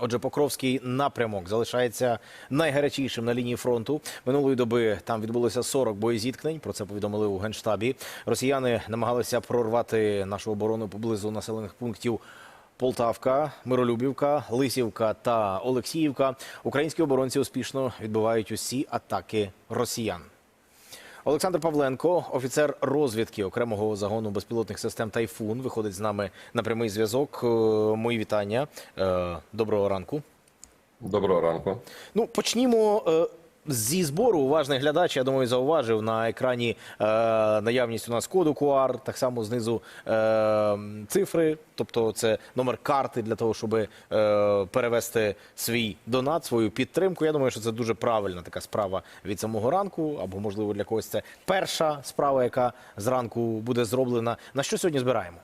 Отже, Покровський напрямок залишається найгарячішим на лінії фронту. Минулої доби там відбулося 40 боєзіткнень. Про це повідомили у генштабі. Росіяни намагалися прорвати нашу оборону поблизу населених пунктів. Полтавка, Миролюбівка, Лисівка та Олексіївка. Українські оборонці успішно відбивають усі атаки росіян. Олександр Павленко, офіцер розвідки окремого загону безпілотних систем Тайфун, виходить з нами на прямий зв'язок. Е, Мої вітання. Е, Доброго ранку. Доброго ранку. Ну, почнімо е, зі збору. Уважний глядач, я думаю, зауважив на екрані е, наявність у нас коду QR, так само знизу е, цифри, тобто це номер карти для того, щоб е, перевести свій донат, свою підтримку. Я думаю, що це дуже правильна така справа від самого ранку, або можливо для когось це перша справа, яка зранку буде зроблена. На що сьогодні збираємо?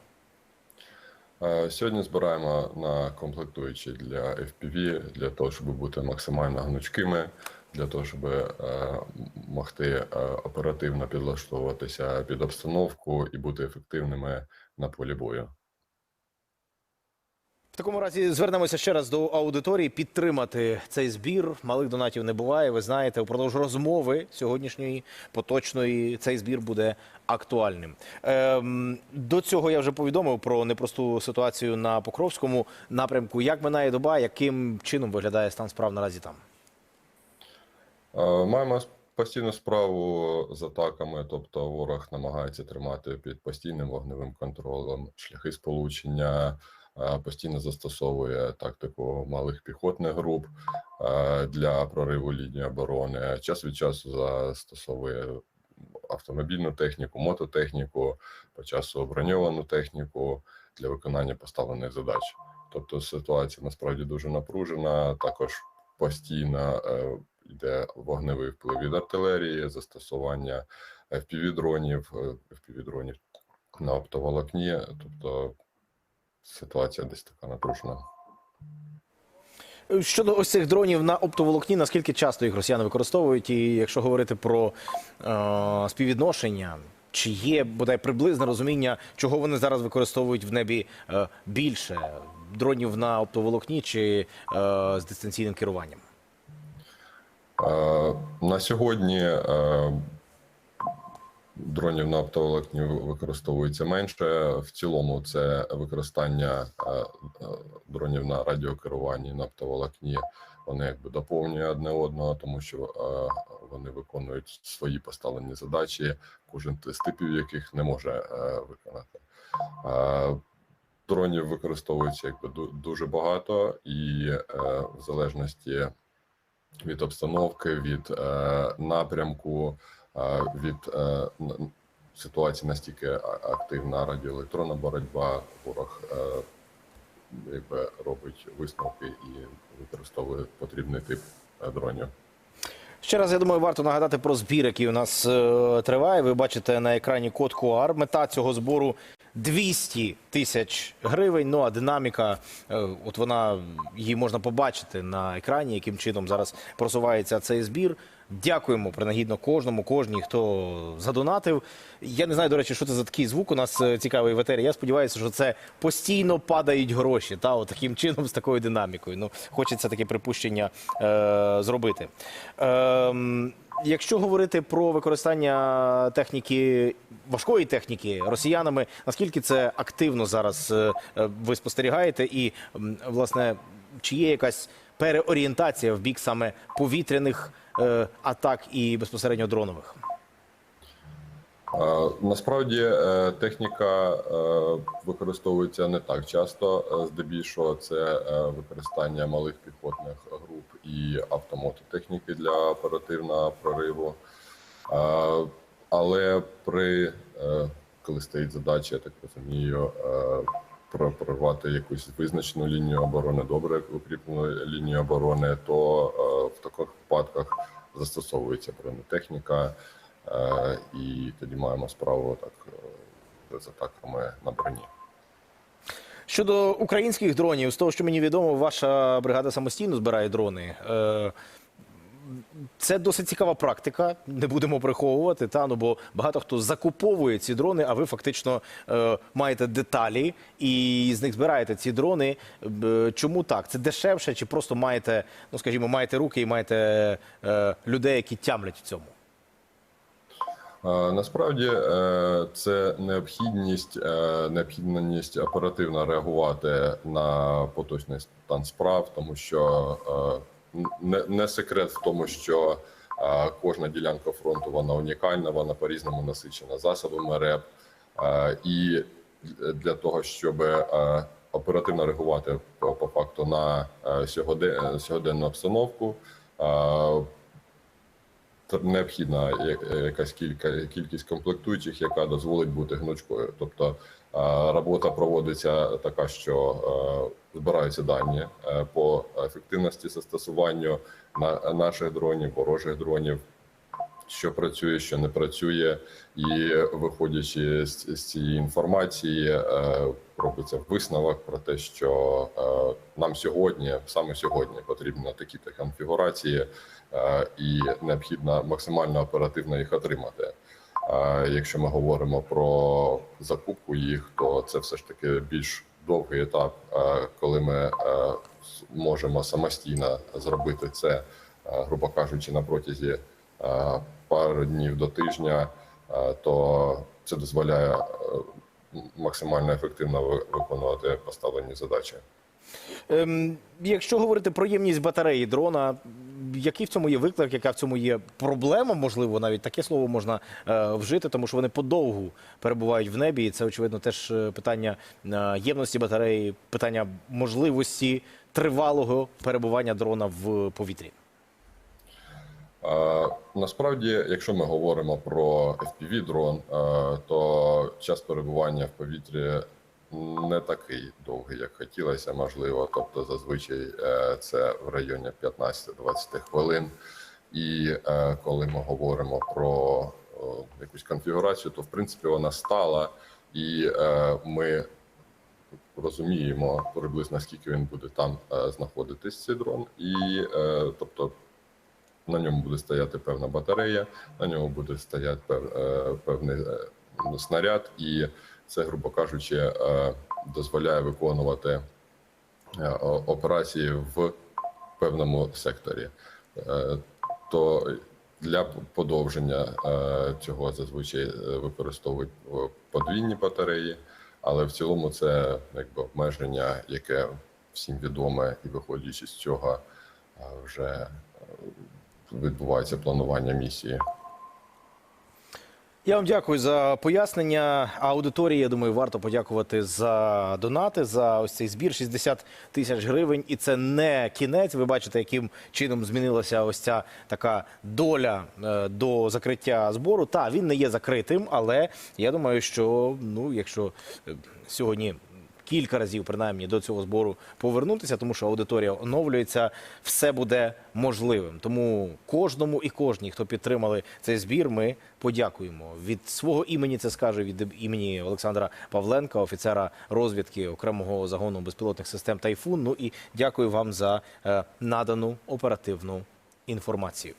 Е, Сьогодні збираємо на комплектуючі для FPV, для того, щоб бути максимально гнучкими, для того, щоб е, могти е, оперативно підлаштовуватися під обстановку і бути ефективними на полі бою. В такому разі звернемося ще раз до аудиторії підтримати цей збір. Малих донатів не буває. Ви знаєте, упродовж розмови сьогоднішньої поточної цей збір буде актуальним. Ем, до цього я вже повідомив про непросту ситуацію на Покровському напрямку. Як минає доба, яким чином виглядає стан справ наразі там? Е, Маємо постійну справу з атаками, тобто ворог намагається тримати під постійним вогневим контролем шляхи сполучення, е, постійно застосовує тактику малих піхотних груп е, для прориву лінії оборони. Час від часу застосовує автомобільну техніку, мототехніку, по часу броньовану техніку для виконання поставлених задач. Тобто ситуація насправді дуже напружена. Також постійно йде вогневий вплив від артилерії, застосування FPV-дронів, е, FPV-дронів на оптоволокні. Тобто ситуація десь така напружена. Щодо ось цих дронів на оптоволокні, наскільки часто їх росіяни використовують, і якщо говорити про е, співвідношення, чи є бодай приблизне розуміння, чого вони зараз використовують в небі е, більше дронів на оптоволокні чи е, з дистанційним керуванням? Е, На сьогодні е, дронів на оптоволокні використовується менше. В цілому це використання е, дронів на радіокеруванні на оптоволокні. Вони якби доповнюють одне одного, тому що вони виконують свої поставлені задачі, кожен з типів яких не може виконати. Дронів використовується якби дуже багато, і в залежності від обстановки, від е, напрямку, е, від е, ситуації настільки активна радіоелектронна боротьба, ворог е, якби робить висновки і використовує потрібний тип е, дронів. Ще раз я думаю, варто нагадати про збір, який у нас е, триває. Ви бачите на екрані код QR. Мета цього збору 200 тисяч гривень. Ну а динаміка, е, от вона її можна побачити на екрані, яким чином зараз просувається цей збір. Дякуємо принагідно кожному, кожній, хто задонатив. Я не знаю, до речі, що це за такий звук. У нас е, цікавий в етері. Я сподіваюся, що це постійно падають гроші. Та от таким чином, з такою динамікою. Ну, хочеться таке припущення е, зробити. Ем, Якщо говорити про використання техніки важкої техніки росіянами, наскільки це активно зараз е, е, ви спостерігаєте, і власне чи є якась переорієнтація в бік саме повітряних е, атак і безпосередньо дронових? Насправді е, техніка е, використовується не так часто. Е, Здебільшого це використання малих піхотних груп і автомототехніки для оперативного прориву. Але при коли стоїть задача, я так розумію, прорвати якусь визначену лінію оборони, добре укріплену лінію оборони, то в таких випадках застосовується бронетехніка. Е, і тоді маємо справу так е, з атаками на броні. Щодо українських дронів, з того, що мені відомо, ваша бригада самостійно збирає дрони. Е, Це досить цікава практика, не будемо приховувати. Та ну бо багато хто закуповує ці дрони, а ви фактично е, маєте деталі і з них збираєте ці дрони. Чому так? Це дешевше, чи просто маєте, ну скажімо, маєте руки і маєте е, людей, які тямлять в цьому? Насправді е, це необхідність, е, необхідність оперативно реагувати на поточний стан справ, тому що е, не, секрет в тому, що кожна ділянка фронту вона унікальна, вона по-різному насичена засобами РЕП. І для того, щоб оперативно реагувати по, по факту на сьогоденну обстановку, необхідна якась кілька кількість комплектуючих, яка дозволить бути гнучкою. Тобто е, робота проводиться така, що е, збираються дані е, по ефективності застосуванню на наших дронів, ворожих дронів. Що працює, що не працює, і виходячи з, з цієї інформації, е, робиться висновок про те, що е, нам сьогодні, саме сьогодні, потрібно такі та конфігурації, е, і необхідно максимально оперативно їх отримати. А якщо ми говоримо про закупку їх, то це все ж таки більш довгий етап, коли ми можемо самостійно зробити це, грубо кажучи, на протязі пару днів до тижня, е, то це дозволяє е, максимально ефективно виконувати поставлені задачі. Ем, якщо говорити про ємність батареї дрона, який в цьому є виклик, яка в цьому є проблема, можливо, навіть таке слово можна е, вжити, тому що вони подовгу перебувають в небі, і це очевидно теж питання ємності батареї, питання можливості тривалого перебування дрона в повітрі. Насправді, якщо ми говоримо про fpv дрон, то час перебування в повітрі не такий довгий, як хотілося, можливо. Тобто, зазвичай е, це в районі 15-20 хвилин. І е, коли ми говоримо про якусь конфігурацію, то в принципі вона стала, і е, ми розуміємо приблизно скільки він буде там знаходитись цей дрон, і тобто на ньому буде стояти певна батарея, на ньому буде стояти е, певний е, ну, снаряд, і це, грубо кажучи, е, дозволяє виконувати операції в певному секторі. То для подовження цього зазвичай використовують подвійні батареї, але в цілому це якби обмеження, яке всім відоме, і виходячи з цього, вже відбувається планування місії. Я вам дякую за пояснення. Аудиторії, я думаю, варто подякувати за донати, за ось цей збір 60 тисяч гривень. І це не кінець. Ви бачите, яким чином змінилася ось ця така доля е, до закриття збору. Та він не є закритим, але я думаю, що ну, якщо е, сьогодні. Кілька разів, принаймні, до цього збору повернутися, тому що аудиторія оновлюється, все буде можливим. Тому кожному і кожній, хто підтримали цей збір, ми подякуємо. Від свого імені це скаже від імені Олександра Павленка, офіцера розвідки окремого загону безпілотних систем Тайфун. Ну і дякую вам за е, надану оперативну інформацію.